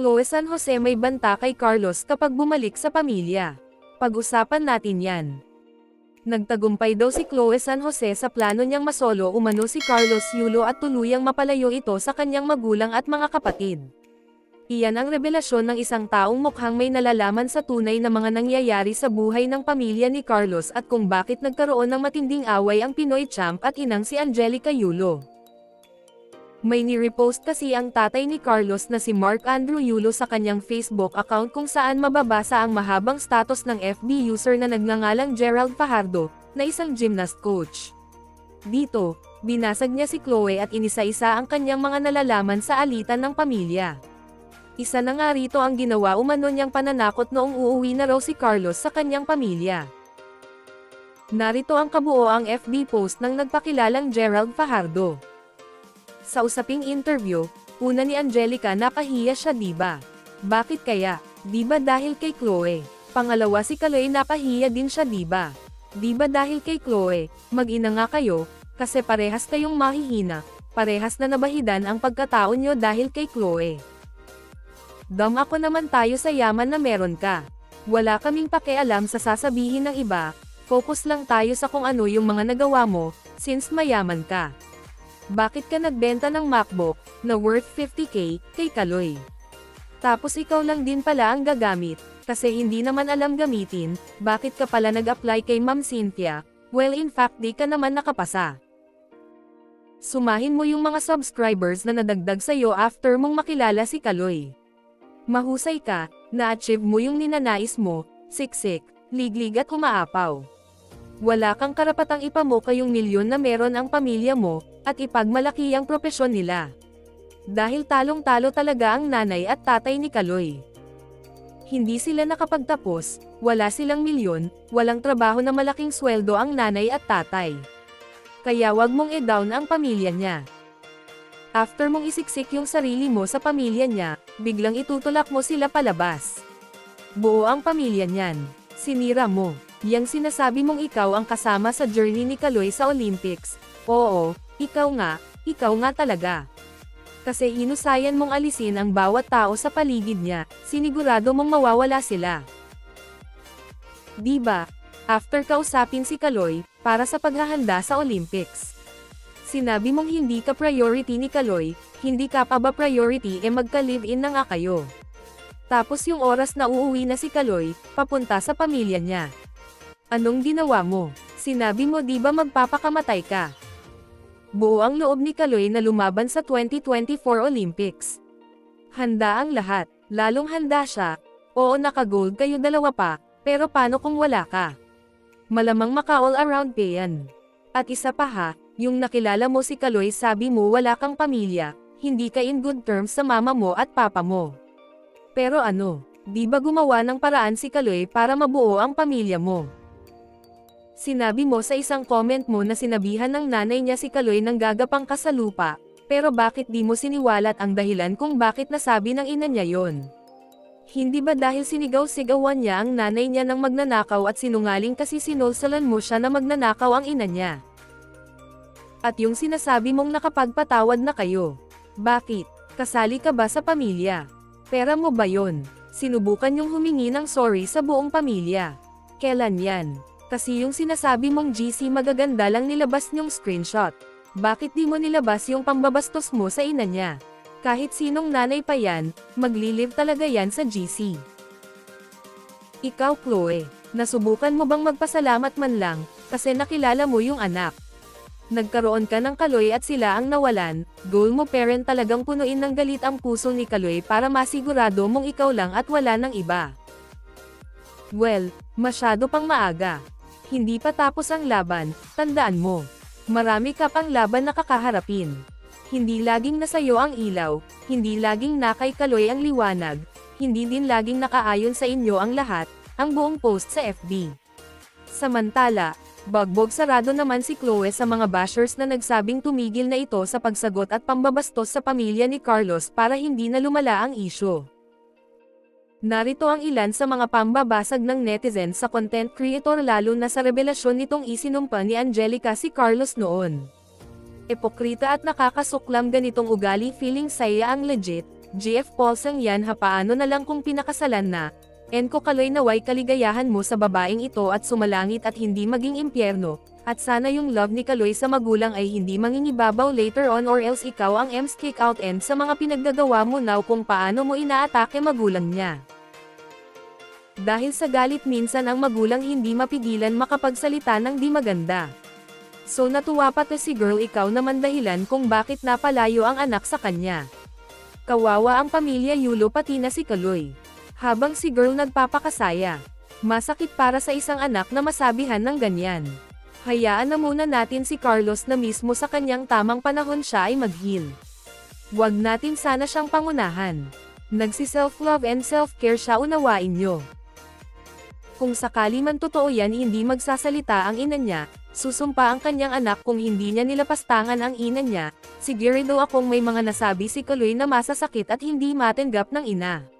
Chloe San Jose may banta kay Carlos kapag bumalik sa pamilya. Pag-usapan natin yan. Nagtagumpay daw si Chloe San Jose sa plano niyang masolo umano si Carlos Yulo at tuluyang mapalayo ito sa kanyang magulang at mga kapatid. Iyan ang revelasyon ng isang taong mukhang may nalalaman sa tunay na mga nangyayari sa buhay ng pamilya ni Carlos at kung bakit nagkaroon ng matinding away ang Pinoy champ at inang si Angelica Yulo. May ni-repost kasi ang tatay ni Carlos na si Mark Andrew Yulo sa kanyang Facebook account kung saan mababasa ang mahabang status ng FB user na nagngangalang Gerald Fajardo, na isang gymnast coach. Dito, binasag niya si Chloe at inisa-isa ang kanyang mga nalalaman sa alitan ng pamilya. Isa na nga rito ang ginawa umano niyang pananakot noong uuwi na raw si Carlos sa kanyang pamilya. Narito ang kabuoang FB post ng nagpakilalang Gerald Fajardo. Sa usaping interview, una ni Angelica napahiya siya diba? Bakit kaya? Diba dahil kay Chloe? Pangalawa si Kaloy napahiya din siya diba? Diba dahil kay Chloe, mag-ina nga kayo, kasi parehas kayong mahihina, parehas na nabahidan ang pagkatao nyo dahil kay Chloe. Dam ako naman tayo sa yaman na meron ka. Wala kaming pakialam sa sasabihin ng iba, focus lang tayo sa kung ano yung mga nagawa mo, since mayaman ka. Bakit ka nagbenta ng MacBook, na worth 50k, kay Kaloy? Tapos ikaw lang din pala ang gagamit, kasi hindi naman alam gamitin, bakit ka pala nag-apply kay Ma'am Cynthia, well in fact di ka naman nakapasa. Sumahin mo yung mga subscribers na nadagdag sa'yo after mong makilala si Kaloy. Mahusay ka, na-achieve mo yung ninanais mo, siksik, liglig at humaapaw. Wala kang karapatang ipamuka yung milyon na meron ang pamilya mo, at ipagmalaki ang propesyon nila. Dahil talong-talo talaga ang nanay at tatay ni Kaloy. Hindi sila nakapagtapos, wala silang milyon, walang trabaho na malaking sweldo ang nanay at tatay. Kaya wag mong i-down ang pamilya niya. After mong isiksik yung sarili mo sa pamilya niya, biglang itutulak mo sila palabas. Buo ang pamilya niyan. Sinira mo. Yang sinasabi mong ikaw ang kasama sa journey ni Kaloy sa Olympics. Oo, ikaw nga, ikaw nga talaga. Kasi inusayan mong alisin ang bawat tao sa paligid niya, sinigurado mong mawawala sila. Diba? After kausapin si Kaloy, para sa paghahanda sa Olympics. Sinabi mong hindi ka priority ni Kaloy, hindi ka pa ba priority e magka-live-in na nga kayo. Tapos yung oras na uuwi na si Kaloy, papunta sa pamilya niya. Anong ginawa mo? Sinabi mo di ba magpapakamatay ka? Buo ang loob ni Kaloy na lumaban sa 2024 Olympics. Handa ang lahat, lalong handa siya. Oo naka-gold kayo dalawa pa, pero paano kung wala ka? Malamang maka-all around pa yan. At isa pa ha, yung nakilala mo si Kaloy sabi mo wala kang pamilya, hindi ka in good terms sa mama mo at papa mo. Pero ano, di ba gumawa ng paraan si Kaloy para mabuo ang pamilya mo? Sinabi mo sa isang comment mo na sinabihan ng nanay niya si Kaloy ng gagapang ka sa lupa, pero bakit di mo siniwalat ang dahilan kung bakit nasabi ng ina niya yon? Hindi ba dahil sinigaw-sigawan niya ang nanay niya ng magnanakaw at sinungaling kasi sinulsalan mo siya na magnanakaw ang ina niya? At yung sinasabi mong nakapagpatawad na kayo. Bakit? Kasali ka ba sa pamilya? Pera mo ba yon? Sinubukan yung humingi ng sorry sa buong pamilya. Kailan yan? Kasi yung sinasabi mong GC magaganda lang nilabas niyong screenshot. Bakit di mo nilabas yung pambabastos mo sa ina niya? Kahit sinong nanay pa yan, maglilive talaga yan sa GC. Ikaw Chloe, nasubukan mo bang magpasalamat man lang, kasi nakilala mo yung anak? Nagkaroon ka ng Kaloy at sila ang nawalan, goal mo parent talagang punuin ng galit ang puso ni Kaloy para masigurado mong ikaw lang at wala ng iba. Well, masyado pang maaga. Hindi pa tapos ang laban, tandaan mo. Marami ka pang laban na kakaharapin. Hindi laging nasayo ang ilaw, hindi laging nakay kaloy ang liwanag, hindi din laging nakaayon sa inyo ang lahat, ang buong post sa FB. Samantala, bagbog sarado naman si Chloe sa mga bashers na nagsabing tumigil na ito sa pagsagot at pambabastos sa pamilya ni Carlos para hindi na lumala ang isyo. Narito ang ilan sa mga pambabasag ng netizens sa content creator lalo na sa revelasyon nitong isinumpa ni Angelica si Carlos noon. Epokrita at nakakasuklam ganitong ugali feeling saya ang legit, GF Paulsang yan ha paano na lang kung pinakasalan na, En ko kaloy naway kaligayahan mo sa babaeng ito at sumalangit at hindi maging impyerno, at sana yung love ni Kaloy sa magulang ay hindi mangingibabaw later on or else ikaw ang M's kick out and sa mga pinaggagawa mo now kung paano mo inaatake magulang niya. Dahil sa galit minsan ang magulang hindi mapigilan makapagsalita ng di maganda. So natuwa pa to si girl ikaw naman dahilan kung bakit napalayo ang anak sa kanya. Kawawa ang pamilya Yulo pati na si Kaloy. Habang si girl nagpapakasaya. Masakit para sa isang anak na masabihan ng ganyan. Hayaan na muna natin si Carlos na mismo sa kanyang tamang panahon siya ay mag-heal. Huwag natin sana siyang pangunahan. Nagsi self-love and self-care siya unawain nyo. Kung sakali man totoo yan hindi magsasalita ang ina niya, susumpa ang kanyang anak kung hindi niya nilapastangan ang ina niya, sigurado akong may mga nasabi si Kaloy na masasakit at hindi matanggap ng ina.